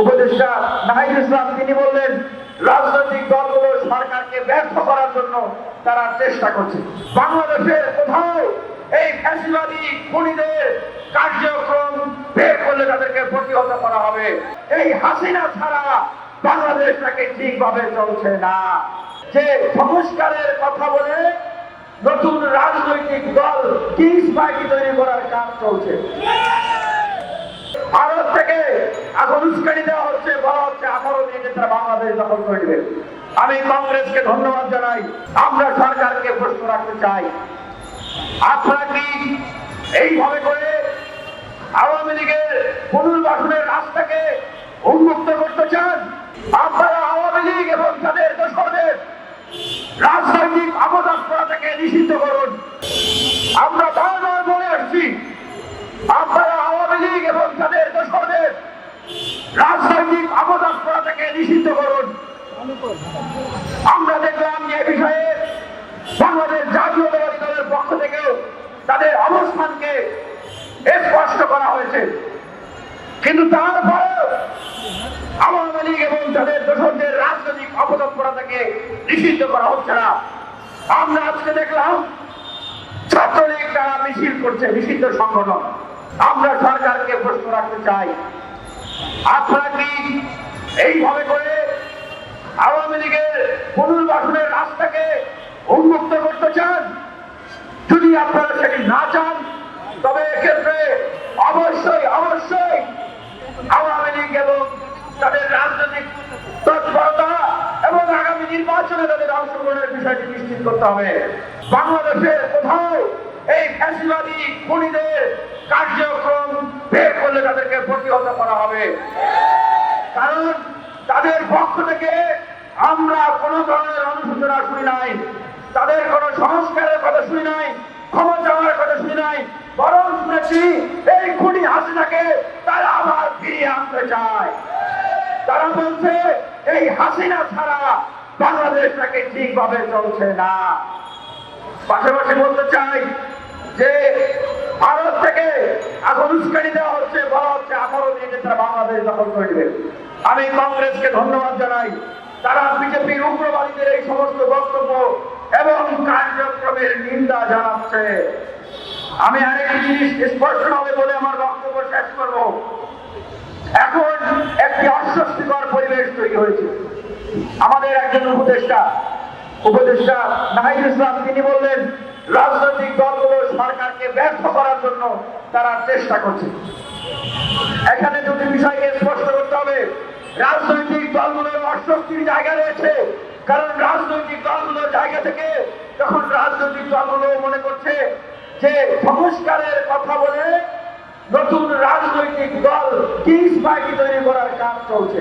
উপদেষ্টা নাহিদ ইসলাম, তিনি বললেন, রাজনৈতিক দলগুলো সরকারকে ব্যর্থ করার জন্য তারা চেষ্টা করছে। বাংলাদেশের কোথাও এই ফ্যাসিবাদী খুনিদের কার্যক্রম বের করলে তাদেরকে প্রতিহত করা হবে। এই হাসিনা ছাড়া বাংলাদেশটাকে ঠিকভাবে চলছে না। যে সংস্কারের কথা বলে নতুন রাজনৈতিক দল কিংস পার্টি তৈরি করার কাজ চলছে। এখন উস্কানি দেওয়া হচ্ছে বলা হচ্ছে আঠারো দিনে তারা বাংলাদেশ দখল করে নেবে। আমি কংগ্রেসকে ধন্যবাদ জানাই। আমরা সরকারকে প্রশ্ন রাখতে চাই। আপনারা কি এইভাবে করে আওয়ামী লীগের পুনর্বাসনের রাস্তাকে উন্মুক্ত করতে চান? আপনারা আওয়ামী লীগ এবং তাদের দোষরদের রাজনৈতিক অবদান থেকে নিষিদ্ধ করুন। আমরা বারবার বলে আসছি আপনারা আওয়ামী লীগ এবং তাদের দোষরদের রাজনৈতিক অবদান থেকে নিষিদ্ধ করুন। আমরা দেখলাম যে বিষয়ে বাংলাদেশ জাতীয়তাবাদী দলের পক্ষ থেকেও তাদের অবস্থানকে স্পষ্ট করা হয়েছে। কিন্তু তারপরেও আওয়ামী লীগ এবং তাদের দোষরদের রাজনৈতিক অপতৎপরা থেকে নিষিদ্ধ করা হচ্ছে না। আমরা আজকে দেখলাম ছাত্রলীগ তারা মিছিল করছে নিষিদ্ধ সংগঠন। আমরা সরকারকে প্রশ্ন রাখতে চাই। আপনারা এইভাবে করে আওয়ামী লীগের পুনর্বাসনের রাস্তাকে উন্মুক্ত করতে চান। যদি আপনারা সেটি না চান, তবে এক্ষেত্রে অবশ্যই অবশ্যই আওয়ামী লীগ এবং তাদের রাজনৈতিক তৎপরতা এবং আগামী নির্বাচনে তাদের অংশগ্রহণের বিষয়টি নিশ্চিত করতে হবে। বাংলাদেশের কোথাও এই ফ্যাসিবাদী খুনিদের কার্যক্রম বের করলে তাদেরকে প্রতিহত করা হবে। কারণ তাদের পক্ষ থেকে আমরা কোন ধরনের অনুশোচনা শুনি নাই, তাদের কোন সংস্কারের কথা শুনি নাই, ক্ষমা চাওয়ার কথা শুনি নাই, বরং শুনেছি এই খুনি হাসিনাকে তারা আবার ফিরিয়ে আনতে চায়। তারা বলছে, এই হাসিনা ছাড়া বাংলাদেশটাকে ঠিকভাবে চলছে না। পাশাপাশি বলতে চাই যে ভারত থেকে এখন উস্কানি দেওয়া হচ্ছে, বলা হচ্ছে আঠারো দিনে তারা বাংলাদেশ দখল করে নেবে। আমি কংগ্রেসকে ধন্যবাদ জানাই। তারা বিজেপির উগ্রবাদীদের এই সমস্ত বক্তব্য এবং কার্যক্রমের নিন্দা জানাচ্ছে, আমি আরেকটি জিনিস হবে বলে আমার বক্তব্য শেষ করব। এখন একটি অস্বস্তিকর পরিবেশ তৈরি হয়েছে। আমাদের একজন উপদেষ্টা উপদেষ্টা নাহিদ ইসলাম, তিনি বললেন রাজনৈতিক দলগুলো সরকারকে ব্যর্থ করার জন্য তারা চেষ্টা করছে। এখানে দুটি বিষয়কে স্পষ্ট করতে হবে। রাজনৈতিক দলগুলোর অস্বস্তির জায়গা রয়েছে, কারণ রাজনৈতিক দলগুলোর জায়গা থেকে যখন রাজনৈতিক দলগুলো মনে করছে যে সংস্কারের কথা বলে নতুন রাজনৈতিক দল কিংস পার্টি তৈরি করার কাজ চলছে।